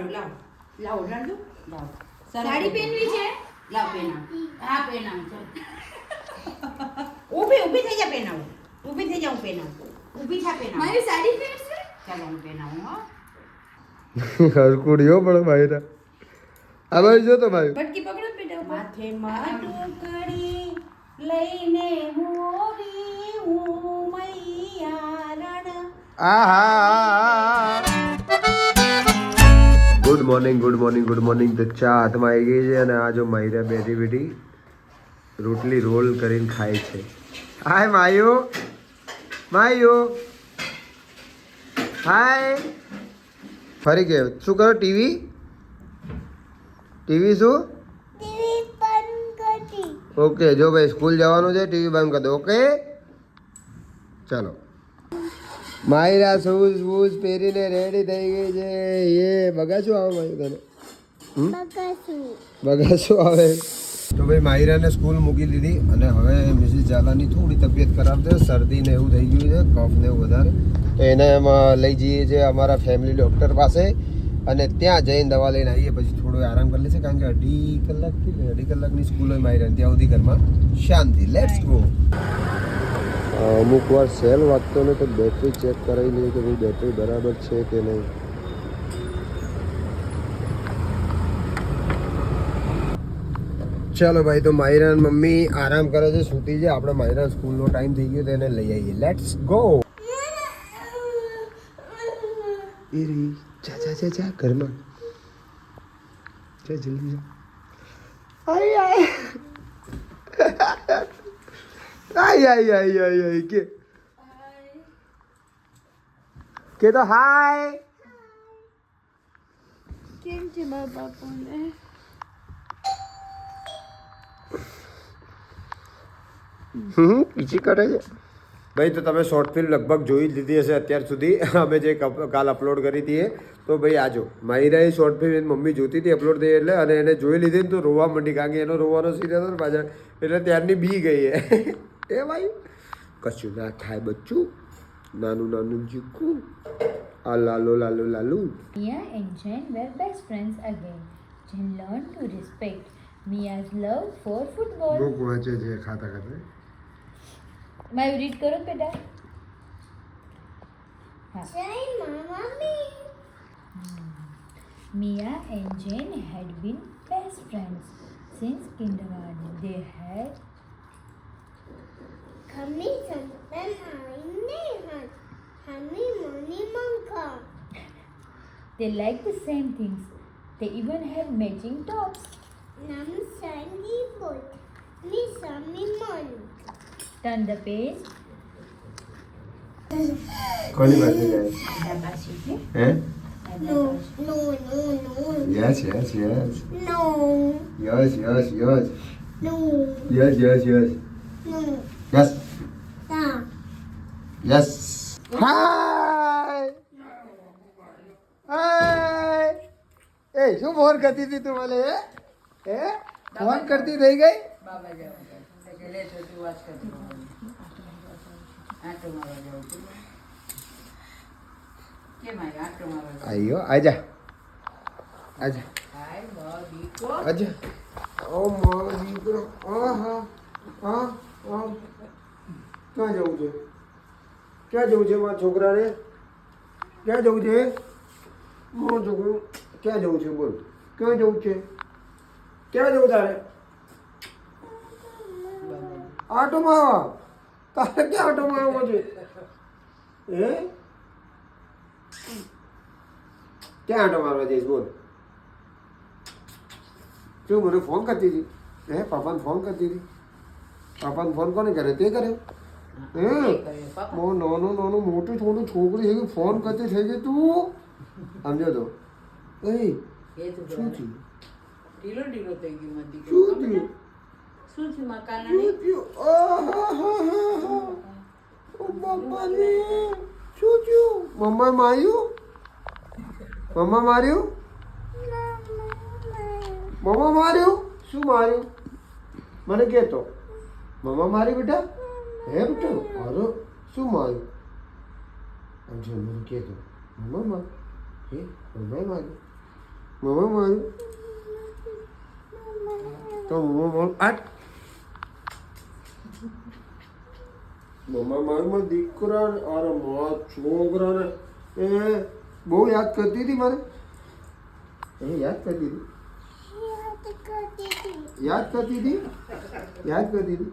કાઢો લાવ. લાવો ઓઢાડજો લાવ. સાડી પહેરવી છે? લાવ પહેરાવ. હા પહેરાવ ચાલ. ઊભી ઊભી થઈ જા પહેરાવ ઊભી થઈ જાઉં પહેરાવ ઊભી થા પહેરાવ મારી સાડી પહેરશે? ચાલો હું પેનાવું હો. હરકુડીઓ પણ ભાઈરા આ ભાઈ જો તો ભાઈ. બટકી પકડો બેટા માથે માટુકડી લઈને મોરી હું મૈયા રણ. આ morning good morning good morning તો ચા હાથમાં આવી ગઈ છે અને આ જો માયરા બેઠી બેઠી રોટલી રોલ કરીને ખાય છે. હાય માયુ. માયુ. હાય. ફરી ગયો. શું કરો ટીવી? ટીવી શું? ઓકે જો ભાઈ સ્કૂલ જવાનું છે ટીવી બંધ કરી દો. ઓકે? ચાલો. માયરા શૂઝ વૂઝ પહેરીને રેડી થઈ ગઈ છે. એ બગાશું આવે માયુ તને? બગાશું આવે. તો ભાઈ માયરાને સ્કૂલ મૂકી દીધી અને હવે મિસિસ ઝાલાની થોડી તબિયત ખરાબ છે. શરદી ને એવું થઈ ગયું છે કફ ને એવું વધારે. તો એને લઈ જઈએ છીએ અમારા ફેમિલી ડૉક્ટર પાસે અને ત્યાં જઈને દવા લઈને આવીએ. પછી થોડો આરામ કરી લેશે કારણ કે અઢી કલાકથી અઢી કલાકની સ્કૂલ હોય માયરાને ત્યાં સુધી ઘરમાં. શાંતિ. લેટ્સ ગો અમુક વાર સેલ વાગતો ને તો બેટરી ચેક કરાવી લઈએ કે ભાઈ બેટરી બરાબર છે કે નહીં. ચાલો ભાઈ, તો માયરાન મમ્મી આરામ કરે છે, સૂતી છે. આપણે માયરાન સ્કૂલનો ટાઈમ થઈ ગયો તેને લઈ આવીએ. લેટ્સ ગો એ રી જા જા જા જા, ઘરમાં. જા, જલ્દી જા. આય આય. આય ai, ai, આય આય કે કે તો હાય. કેમ છે મારા બાપુને? હમ પીછી કરે છે. ભાઈ તો તમે શોર્ટ ફિલ્મ લગભગ જોઈ જ લીધી હશે અત્યાર સુધી. અમે જે કાલ અપલોડ કરી હતી તો ભાઈ આજો માહિરાએ શોર્ટ ફિલ્મ એની મમ્મી જોતી હતી અપલોડ થઈ એટલે અને એને જોઈ લીધી ને તો રોવા માંડી કારણ કે એનો રોવાનો સીન હતો ને પાછળ એટલે ત્યારની બી ગઈ ભાઈ કશું ના થાય બચ્ચું નાનું નાનું ચીકું આ લાલો લાલો લાલુ Mia and Jen were best friends again. Jen learned to respect Mia's love for football. Book વાંચે છે ખાતા ખાતા મારું રીડ કરો બેટા Mia and Jen had been best friends since kindergarten. They had They like the same things. They even have matching tops. Nam Sangi Bot. Mi Sami Mani. Turn the page. कौन बात Eh? No, no, no, no. Yes, yes, yes. No. Yes, yes, yes. No. Yes, yes, yes. No. Yes. Yes hi hi એ શું phone કરતી હતી તું મને હે હે phone કરતી થઈ ગઈ બાબા જવાનું કે લે તો તું વાત કરતી આટો મારવા જાઉં છું કેમ આવ્યા આટો મારવા જાઉં આયો આજા આજા હાય બાબીકો આજા ઓ મારો દીકરો આહા હા હા ક્યાં જવું છે ક્યાં જવું છે મારા છોકરાને? ક્યાં જવું છે? મારો છોકરો, ક્યાં જવું છે બોલ. ક્યાં જવું છે? ક્યાં જવું તારે? આટોમાં આવવા તારે ક્યાં આટોમાં આવવો છે? હે? ક્યાં આટો મારવા જઈશ બોલ. શું મને ફોન કરતી હતી? હે, પાપાને ફોન કરતી હતી? પાપાને ફોન કોને કરે તે કર્યો? બહુ નાનું નાનું મોટું થોડું છોકરી થઈ ગઈ ફોન કરતી થઈ ગઈ તું. સમજો તો? એ શું થયું? ઢીલો ઢીલો થઈ ગયું મતી શું થયું? શું થયું માં શું થયું? ઓ બાપાને. શું થયું? મમ્મા માર્યું? મમ્મા માર્યું? મમ્મા માર્યું? શું માર્યું? મને કહેતો. મમ્મા મારી બેટા? હે બેટા અરે શું માર્યું અંજુ મને કહેતો મમ્મા માર હે મમ્માએ માર્યું. મમ્મા મારું તો મમ્મા મારું આટ મમ્મા મારું મારા દીકરાને અરે મારા છોકરાને. એ બહુ યાદ કરતી હતી મારે. એ યાદ કરતી હતી. યાદ કરતી હતી? યાદ કરતી હતી?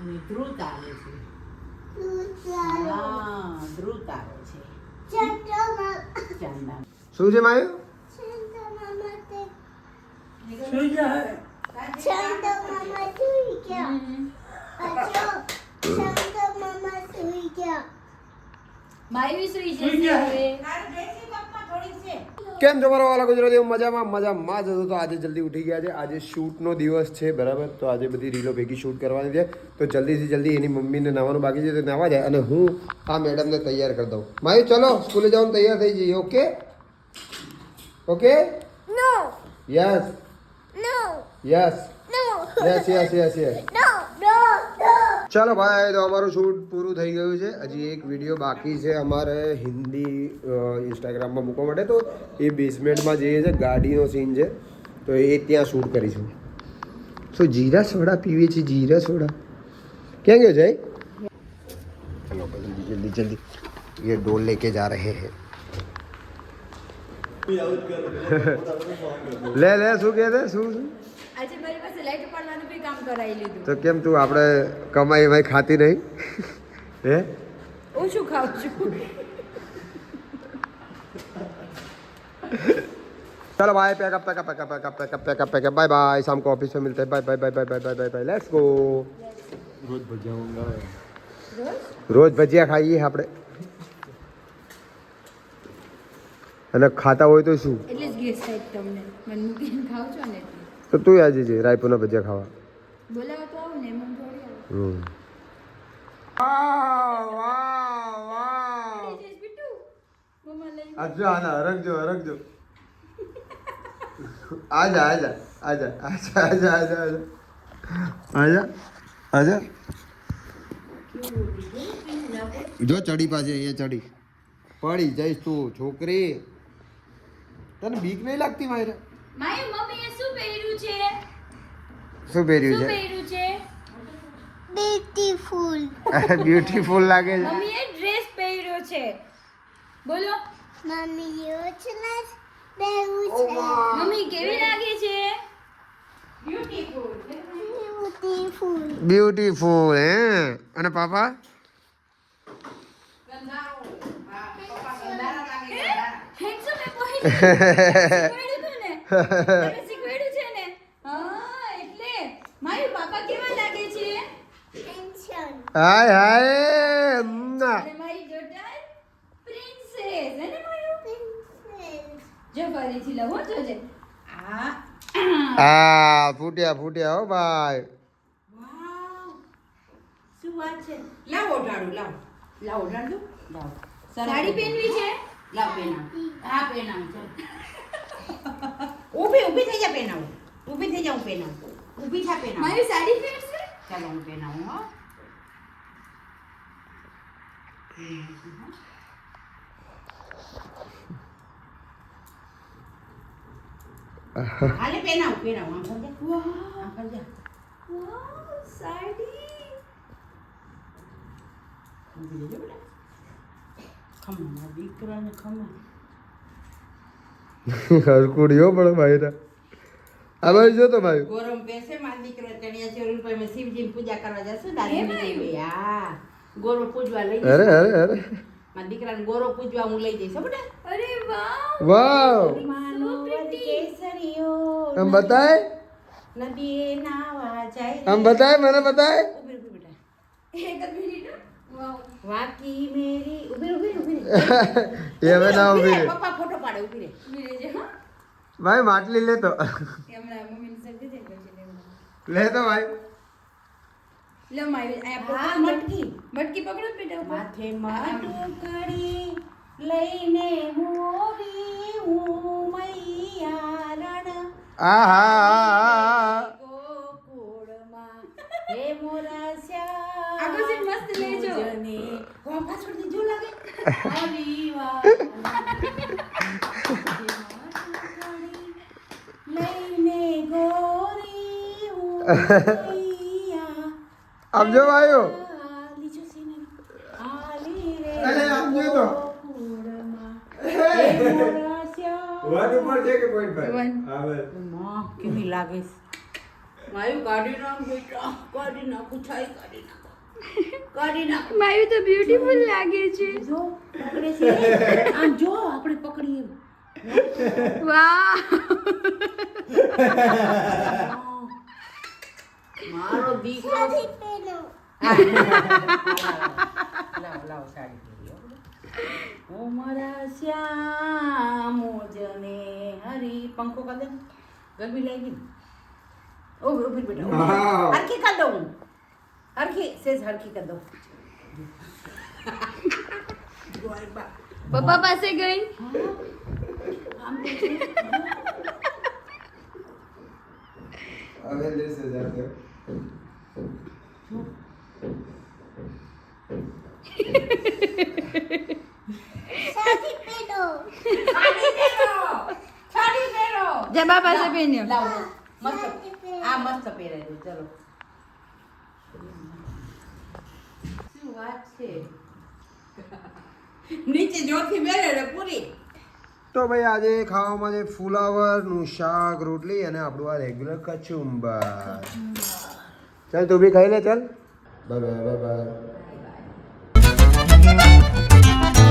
અને ધ્રુત આવે છે. હા ધ્રુત આવે છે. ચાંદા. શું છે માયો? શું છે? ચાંદા મામા સુઈ ગયા ચાંદા મામા સુઈ ગયા માયુ સુઈ જશે કેમ છો મારા વાલા ગુજરાતીઓ? મજામાં મજામાં જ તો આજે જલ્દી ઉઠી ગયા છે. આજે શૂટનો દિવસ છે બરાબર? તો આજે બધી રીલો ભેગી શૂટ કરવાની છે. તો જલ્દીથી જલ્દી એની મમ્મીને નાવાનું બાકી છે તો નાવા જાય અને હું આ મેડમને તૈયાર કરી દઉં. માયુ ચલો સ્કૂલે જવાનું તૈયાર થઈ જઈએ okay? Okay? Yes yes yes yes yes yes. ચાલો ભાઈ તો અમારું શૂટ પૂરું થઈ ગયું છે હજી એક વિડીયો બાકી છે અમારે હિન્દી ઇન્સ્ટાગ્રામમાં મૂકવા માટે તો એ બેઝમેન્ટમાં જે છે ગાડીનો સીન છે તો એ ત્યાં શૂટ કરીશું સો જીરા સોડા પીવીએ છીએ જીરા સોડા ક્યાં ગયો જય ચલો જલ્દી જલ્દી જલ્દી ये ડોલ લેકે જા રહે હે લે લે શું કહે છે શું શું આજે મારી પાસે લાઈટ પાડવાનું બી કામ કરાવી લીધું તો કેમ તું આપણે કમાઈ એમાંય ખાતી નહીં હે ઓછું ખાઉં છું चलो भाई pack up pack up pack up pack up pack up pack up pack up bye bye शाम को ऑफिस में मिलते हैं bye bye bye bye bye bye bye bye let's go રોજ ભજીયા ખાઈએ આપણે અને ખાતા હોય તો શું એટલે જ ગેસ થાય તમને મને મૂકીને ખાવ છો ને એટલે. તો તું આજે છે રાયપુરના ભજીયા ખાવા. બોલાવો તો આવું ને એમ થોડી આવું. હમ. વાહ વાહ વાહ. જઈશ મમ્મા લઈ આજો આના હરકજો હરકજો આજા આજા આજા આજા આજા આજા. આજા આજા. જો ચડી પાછે અહીંયા ચડી. પડી જઈશ તું છોકરી. તને બીક નહીં લાગતી મારે? માય મમ્મીએ શું પહેર્યું છે? શું પહેર્યું શું છે? પહેર્યું છે? Beautiful. બ્યુટીફુલ લાગે છે. મમ્મીએ ડ્રેસ પહેર્યો છે. બોલો. Mommy, you chlas beautiful. Mummy કેવી લાગે છે? Beautiful. બ્યુટીફુલ હે? અને પાપા? હેન્ડસમ એ પહેર્યું શીખવાડ્યું હતું ને તમે શીખવાડ્યું છે ને? હા એટલે મારી પાપા કેવા લાગે છે? હાય હાય. ના. મારી ડોટર પ્રિન્સેસ હે ને મારું? પ્રિન્સેસ જો ફરીથી લઉં જોજે. આ. આ ફૂટ્યા ફૂટ્યા હો ભાઈ. વાવ. શું વાત છે? લાવો ઓઢાડું લાવો. લાવો ઓઢાડું. લાવો. સાડી પહેરવી છે? લાવ પહેનાવ આ પહેનાવ ચાલ ઊભી ઊભી થઈ જા પહેનાવ ઊભી થઈ જા હું પહેનાવ ઊભી થા પહેનાવ મારી સાડી પહેરશે ચાલો હું પહેનાવું હો હાલે પહેનાવ પહેનાવ આમ કરજે વાહ આમ કરજે વાહ સાડી ઊભી રહેજો બેટા ખમા મારા દીકરાને ખમા હરકુડીઓ પણ ભાઈ આ બાજુ જો તો ભાઈ ગોરમ પેસે મારા દીકરો ચણિયા ચોરી પર મેં શિવજીની પૂજા કરવા જશું દાદી દેવી હા ગોરો પૂજવા લઈ અરે જઈશ અરે અરે મારા દીકરાને ગોરો પૂજવા હું લઈ જઈશ હો બેટા અરે વાહ વાવ માનો વર કેસરીઓ આમ બતાય નદીએ નાવા જાય આમ બતાય મને બતાય ઊભી ઊભી બેટા એક જ મિનિટ વાહ વાકી મેરી ઊભી ઊભી ઊભી રે. એ હવે ના ઊભી ઊભી રે, રહે પપ્પા ફોટો પાડે ઊભી રે ઊભી રહેજે હા ભાઈ માટલી લેતો લેતો ભાઈ. લે મારી આ મટકી. મટકી. પકડો બેટા. માથે માટુકડી લઈને મોરી હું મૈયા રણ આ હા હા હા ગોકુળમાં હે મોરા શ્યામ આગળ સીટ મસ્ત લેજો. જને હો પાછળથી જો લાગે હરિવા લઈને ગોરી હું મૈયા આમ જો ભાઈઓ આલી જો સીને. આલી રે અરે, આમ જોઈ તો. ગોકુળમાં. હે મોરા શ્યામ. વન ઉપર છે કે પોઈન્ટ One. હા બસ. માં કેવી લાગે છે? માયું કાઢી નાખ કાઢી નાખું છાઈ કાઢી નાખો. કાઢી તો બ્યુટીફુલ લાગે છે. જો પકડે છે. આમ જો આપણે પકડીએ. વાહ. મારો દીકરો સાડી પહેરો. લાવ લાવ સાડી પહેરી હો. ઓ મારા શ્યામ જને હરી પંખો કર દે. ગરમી લાગી ઓ ઊભી બેટા હરખી કર દઉં હરખી સેજ હરખી કર દઉં. પપ્પા પાસે ગઈ? આમ હવે દેશે જાતે સાડી પહેરો સાડી પહેરો સાડી પહેરો જબા પાસે પહેર્યો. લાવો. મસ્ત. આ મસ્ત પહેરાય ચલો. શું વાત છે? નીચે જોથી બેરે રે પૂરી. તો ભાઈ આજે ખાવામાં છે ફુલાવરનું શાક રોટલી અને આપણું આ રેગ્યુલર કચુંબર. ચાલ તું બી ખાઈ લે ચાલ. Bye bye.